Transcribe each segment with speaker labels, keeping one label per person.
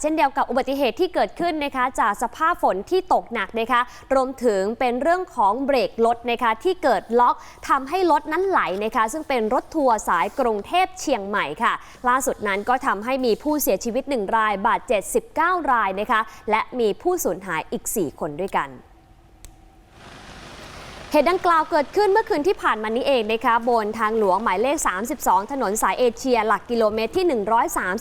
Speaker 1: เช่นเดียวกับอุบัติเหตุที่เกิดขึ้นนะคะ จากสภาพฝนที่ตกหนักนะคะ รวมถึงเป็นเรื่องของเบรกรถนะคะที่เกิดล็อกทำให้รถนั้นไหลนะคะ ซึ่งเป็นรถทัวร์สายกรุงเทพเชียงใหม่ค่ะ ล่าสุดนั้นก็ทำให้มีผู้เสียชีวิต 1 รายบาดเจ็บ19 รายนะคะ และมีผู้สูญหายอีก 4 คนด้วยกัน เหตุดังกล่าวเกิดขึ้นเมื่อคืนที่ผ่านมานี้เองนะคะบนทางหลวงหมายเลข 32 ถนนสายเอเชีย หลักกิโลเมตรที่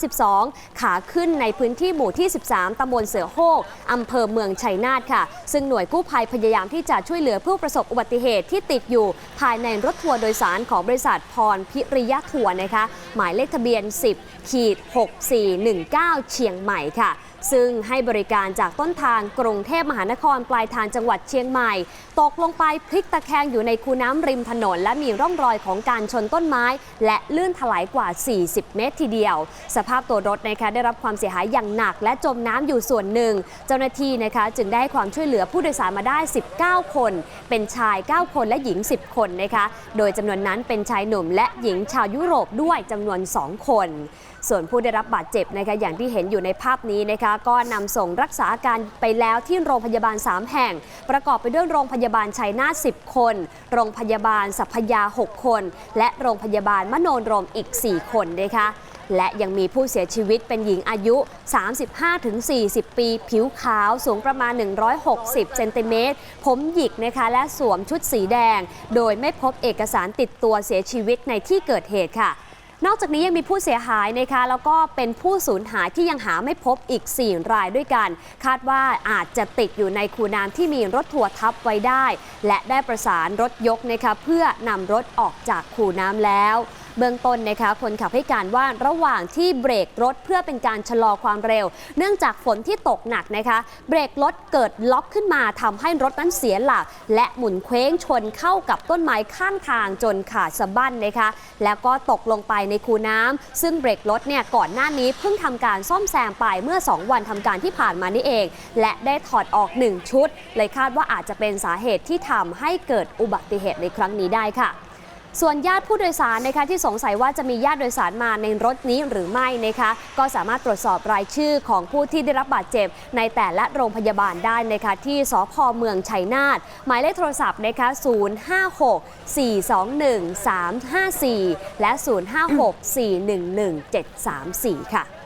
Speaker 1: 132 ขาขึ้นในพื้นที่หมู่ที่ 13 ตำบลเสือโฮกอำเภอเมืองชัยนาทค่ะ ซึ่งหน่วยกู้ภัยพยายามที่จะช่วยเหลือผู้ประสบอุบัติเหตุที่ติดอยู่ ภายในรถทัวร์โดยสารของบริษัทพรพิริยะทัวร์นะคะ หมายเลขทะเบียน 10ขีด6419 เชียงใหม่ค่ะ ซึ่งให้บริการจากต้นทางกรุงเทพมหานครปลายทางจังหวัดเชียงใหม่ ตกลงไปพลิกตะแคงอยู่ในคูน้ำริมถนน และมีร่องรอยของการชนต้นไม้ และลื่นถลายกว่า 40 เมตรทีเดียว สภาพตัวรถนะคะได้รับความเสียหายอย่างหนัก และจมน้ำอยู่ส่วนหนึ่ง เจ้าหน้าที่นะคะจึงได้ความช่วยเหลือผู้โดยสารมาได้ 19 คน เป็นชาย 9 คนและหญิง 10 คนนะคะโดยจำนวนนั้นเป็นชายหนุ่ม และหญิงชาวยุโรปด้วยจำนวน 2 คน ส่วนผู้ได้รับบาดเจ็บนะคะอย่างที่เห็นอยู่ในภาพนี้นะคะก็นำส่งรักษาอาการไปแล้วที่โรงพยาบาล 3 แห่ง ประกอบไปด้วยโรงพยาบาลชัยนาท10 คน โรงพยาบาลสัพยา 6 คน และโรงพยาบาลมโนรมอีก 4 คนนะคะและยังมีผู้เสียชีวิตเป็นหญิงอายุ 35-40 ปี ผิวขาว สูงประมาณ 160 เซนติเมตร ผมหยิกนะคะ และสวมชุดสีแดง โดยไม่พบเอกสารติดตัวเสียชีวิตในที่เกิดเหตุค่ะ นอกจากนี้ยังมีผู้เสียหายนะคะแล้วก็เป็นผู้สูญหายที่ยังหาไม่พบอีก 4 รายด้วยกัน คาดว่าอาจจะติดอยู่ในคูน้ำที่มีรถทัวร์ทับไว้ได้ และได้ประสานรถยกนะคะเพื่อนำรถออกจากคูน้ำแล้วเบื้องต้นนะคะคนขับให้การว่าระหว่างที่เบรกรถเพื่อเป็นการชะลอความเร็ว เนื่องจากฝนที่ตกหนักนะคะ เบรกรถเกิดล็อกขึ้นมาทำให้รถนั้นเสียหลัก และหมุนเคว้งชนเข้ากับต้นไม้ข้างทางจนขาดสะบั้นนะคะ แล้วก็ตกลงไปในคูน้ำซึ่งเบรกรถเนี่ยก่อนหน้านี้เพิ่งทำการซ่อมแซมไปเมื่อ 2 วันทำการที่ผ่านมานี่เอง และได้ถอดออก 1 ชุด เลยคาดว่าอาจจะเป็นสาเหตุที่ทำให้เกิดอุบัติเหตุในครั้งนี้ได้ค่ะ ส่วนญาติผู้โดยสารนะคะที่สงสัยว่าจะมีญาติโดยสารมาในรถนี้หรือไม่นะคะก็สามารถตรวจสอบรายชื่อของผู้ที่ได้รับบาดเจ็บ ในแต่ละโรงพยาบาลได้นะคะที่สพเมืองชัยนาทหมายเลขโทรศัพท์นะคะ056 421 354 และ 056 411 734 ค่ะ